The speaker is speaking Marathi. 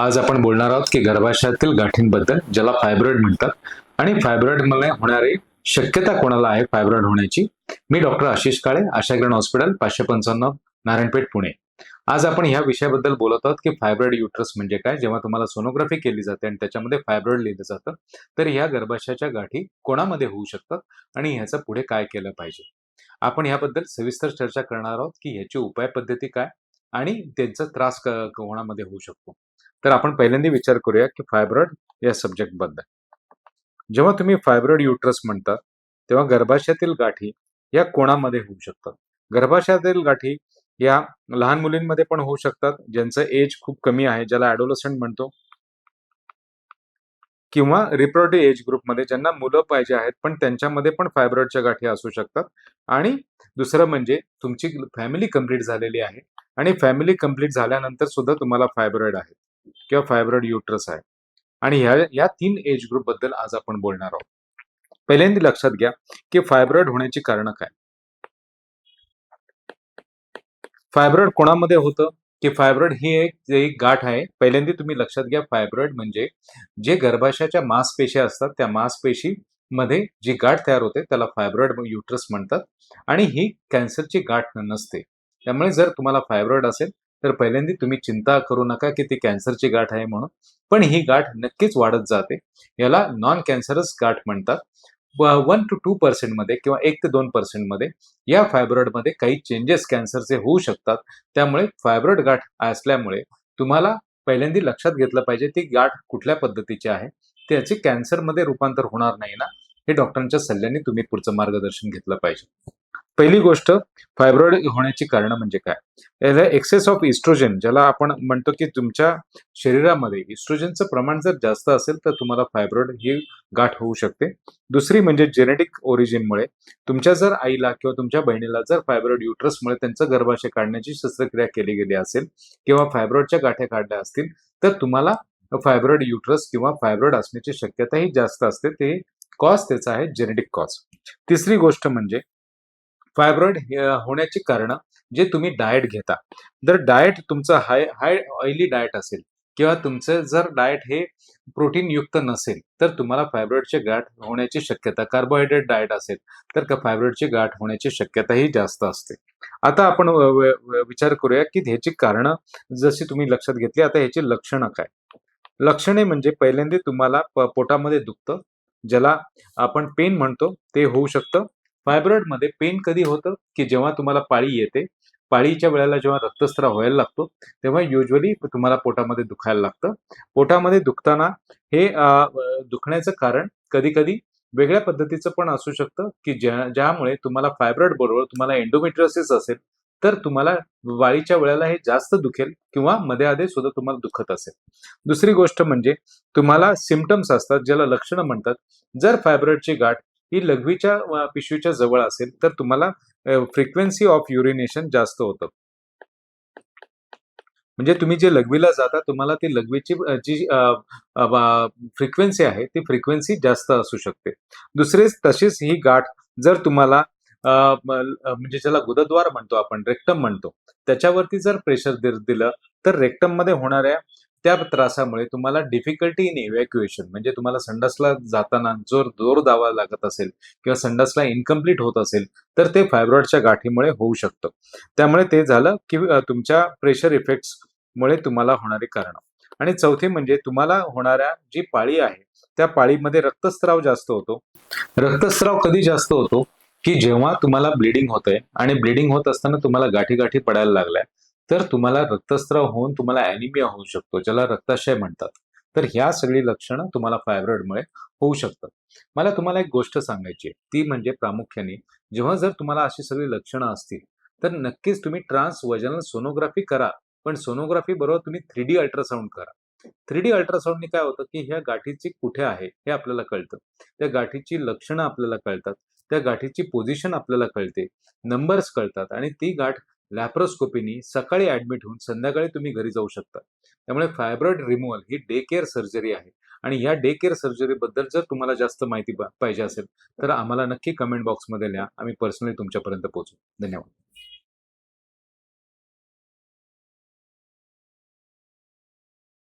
आज आपण बोलणार आहोत की गर्भाशयातील गाठींबद्दल ज्याला फायब्रॉइड म्हणतात. आणि फायब्रॉइडमध्ये होणारी शक्यता कोणाला आहे फायब्रॉइड होण्याची? मी डॉक्टर आशिष काळे आशाग्रण हॉस्पिटल पाचशे पंचाण्णव नारायणपेठ पुणे. आज आपण ह्या विषयाबद्दल बोलत आहोत की फायब्रॉइड युट्रस म्हणजे काय? जेव्हा तुम्हाला सोनोग्राफी केली जाते आणि त्याच्यामध्ये फायब्रॉइड लिहिलं जातं तर ह्या गर्भाशयाच्या गाठी कोणामध्ये होऊ शकतात आणि ह्याचं पुढे काय केलं पाहिजे? आपण ह्याबद्दल सविस्तर चर्चा करणार आहोत की ह्याची उपाय पद्धती काय आणि त्यांचा त्रास क- कोणामध्ये होऊ शकतो. तर आपण पहिल्यांदा विचार करूया की फायब्रॉइड या सब्जेक्टबद्दल. जेव्हा तुम्ही फायब्रॉइड युट्रस म्हणता तेव्हा गर्भाशयातील गाठी या कोणामध्ये होऊ शकतात? गर्भाशयातील गाठी या लहान मुलींमध्ये पण होऊ शकतात ज्यांचं एज खूप कमी आहे ज्याला ॲडोलसंट म्हणतो किंवा रिप्रोडक्टिव्ह एज ग्रुपमध्ये ज्यांना मुलं पाहिजे आहेत पण त्यांच्यामध्ये पण फायब्रॉइडच्या गाठी असू शकतात. आणि दुसरं म्हणजे तुमची फॅमिली कंप्लीट झालेली आहे. आणि फॅमिली कंप्लीट झाल्यानंतर सुद्धा तुम्हाला फायब्रॉइड आहे. किंवा फायब्रॉइड युट्रस आहे. आणि ह्या या तीन एज ग्रुपबद्दल आज आपण बोलणार आहोत. पहिल्यांदा लक्षात घ्या की फायब्रॉइड होण्याची कारणं काय? फायब्रॉइड कोणामध्ये होतं? की फायब्रॉइड ही एक एक गाठ आहे. पहिल्यांदा तुम्ही लक्षात घ्या फायब्रॉइड म्हणजे जे गर्भाशयाच्या मांसपेशी असतात त्या मांसपेशी मध्ये जी गाठ तयार होते त्याला फायब्रॉइड युट्रस म्हणतात. आणि ही कॅन्सरची गाठ नसते. त्यामुळे जर तुम्हाला फायब्रॉइड असेल तर पहिल्यांदा तुम्ही चिंता करू नका की ती कॅन्सरची गाठ आहे म्हणून. पण ही गाठ नक्कीच वाढत जाते. याला नॉन कॅन्सरस गाठ म्हणतात. वन टू टू पर्सेंटमध्ये किंवा एक ते दोन पर्सेंटमध्ये या फायब्रॉइडमध्ये काही चेंजेस कॅन्सरचे होऊ शकतात. त्यामुळे फायब्रॉइड गाठ असल्यामुळे तुम्हाला पहिल्यांदा लक्षात घेतलं पाहिजे ती गाठ कुठल्या पद्धतीची आहे. त्याचे कॅन्सरमध्ये रूपांतर होणार नाही ना हे डॉक्टरांच्या सल्ल्याने तुम्ही पुढचं मार्गदर्शन घेतलं पाहिजे. पहिली गोष्ट फायब्रॉइड होण्याची कारणं म्हणजे काय? एक्सेस ऑफ इस्ट्रोजन ज्याला आपण म्हणतो की तुमच्या शरीरामध्ये इस्ट्रोजनचं प्रमाण जर जास्त असेल तर तुम्हाला फायब्रॉइड ही गाठ होऊ शकते. दुसरी म्हणजे जेनेटिक ओरिजिनमुळे तुमच्या जर आईला किंवा तुमच्या बहिणीला जर फायब्रॉइड युट्रसमुळे त्यांचं गर्भाशय काढण्याची शस्त्रक्रिया केली गेली असेल किंवा फायब्रॉइडच्या गाठ्या काढल्या असतील तर तुम्हाला फायब्रॉइड युट्रस किंवा फायब्रॉइड असण्याची शक्यताही जास्त असते. ते कॉज त्याचा आहे जेनेटिक कॉज तिसरी गोष्ट म्हणजे फायब्रॉइड होण्याची कारण जे तुम्ही डाएट घेता. जर डाएट तुमचं हाय हाय ऑइली डाएट असेल किंवा तुमचं जर डाएट हे प्रोटीन युक्त नसेल तर तुम्हाला फायब्रॉइडचे गाठ होण्याची शक्यता कार्बोहायड्रेट डाएट असेल तर का फायब्रॉइडची गाठ होण्याची शक्यताही जास्त असते. आता आपण विचार करूया की ह्याची कारणं जशी तुम्ही लक्षात घेतली आता ह्याची लक्षणं काय? लक्षणे म्हणजे पहिल्यांदा तुम्हाला पोटामध्ये दुखतं ज्याला आपण पेन म्हणतो ते होऊ शकतं. फायब्रॉइडमध्ये पेन कधी होतं? की जेव्हा तुम्हाला पाळी येते पाळीच्या वेळेला जेव्हा रक्तस्राव व्हायला लागतो तेव्हा युजली तुम्हाला पोटामध्ये दुखायला लागतं. पोटामध्ये दुखताना हे दुखण्याचं कारण कधी कधी वेगळ्या पद्धतीचं पण असू शकतं की ज्या ज्यामुळे तुम्हाला फायब्रॉइड बरोबर तुम्हाला एंडोमेट्रियोसिस असेल तर तुम्हाला वाळीच्या वेळेला हे जास्त दुखेल किंवा मध्ये आधे सुद्धा तुम्हाला दुखत असेल. दुसरी गोष्ट म्हणजे तुम्हाला सिमटम्स असतात ज्याला लक्षणं म्हणतात. जर फायब्रॉइडची गाठ ही लघवीच्या पिशवीच्या जवळ असेल तर तुम्हाला फ्रिक्वेन्सी ऑफ युरिनेशन जास्त होतं. म्हणजे तुम्ही जे लघवीला जाता तुम्हाला ती लघवीची जी फ्रिक्वेन्सी आहे ती फ्रिक्वेन्सी जास्त असू शकते. दुसरेच तशीच ही गाठ जर तुम्हाला म्हणजे ज्याला गुदद्वार म्हणतो आपण रेक्टम म्हणतो त्याच्यावरती जर प्रेशर दिलं तर रेक्टममध्ये होणाऱ्या त्या त्रासामुळे तुम्हाला डिफिकल्टी इन इव्हॅक्युएशन म्हणजे तुम्हाला संडासला जाताना जोर जोर दावा लागत असेल किंवा संडासला इनकम्प्लीट होत असेल तर ते फायब्रॉइडच्या गाठीमुळे होऊ शकतं. त्यामुळे ते झालं की तुमच्या प्रेशर इफेक्ट्स मुळे तुम्हाला होणारी कारण. आणि चौथे म्हणजे तुम्हाला होणाऱ्या जी पाळी आहे त्या पाळीमध्ये रक्तस्राव जास्त होतो. रक्तस्राव कधी जास्त होतो? की जेव्हा तुम्हाला ब्लिडिंग होतंय आणि ब्लिडिंग होत असताना तुम्हाला गाठी गाठी पडायला लागलाय. तर तुम्हाला रक्तस्राव होऊन तुम्हाला अॅनिमिया होऊ शकतो ज्याला रक्ताशय म्हणतात. तर ह्या सगळी लक्षणं तुम्हाला फायब्रॉइडमुळे होऊ शकतात. मला तुम्हाला एक गोष्ट सांगायची आहे. ती म्हणजे प्रामुख्याने जेव्हा जर तुम्हाला अशी सगळी लक्षणं असतील तर नक्कीच तुम्ही ट्रान्स वजनल सोनोग्राफी करा. पण सोनोग्राफी बरोबर तुम्ही थ्री डी अल्ट्रासाऊंड करा. थ्री डी अल्ट्रासाऊंडने काय होतं की ह्या गाठीची कुठे आहे हे आपल्याला कळतं. त्या गाठीची लक्षणं आपल्याला कळतात. त्या गाठीची पोझिशन आपल्याला कळते. नंबर्स कळतात. आणि ती गाठ लॅप्रोस्कोपीनी सकाळी ऍडमिट होऊन संध्याकाळी तुम्ही घरी जाऊ शकता. त्यामुळे फायब्रॉइड रिमूव्हल ही डे केअर सर्जरी आहे. आणि या डे केअर सर्जरी बद्दल जर तुम्हाला जास्त माहिती पाहिजे असेल तर आम्हाला नक्की कमेंट बॉक्समध्ये लिहा. आम्ही पर्सनली तुमच्यापर्यंत पोहोचू. धन्यवाद.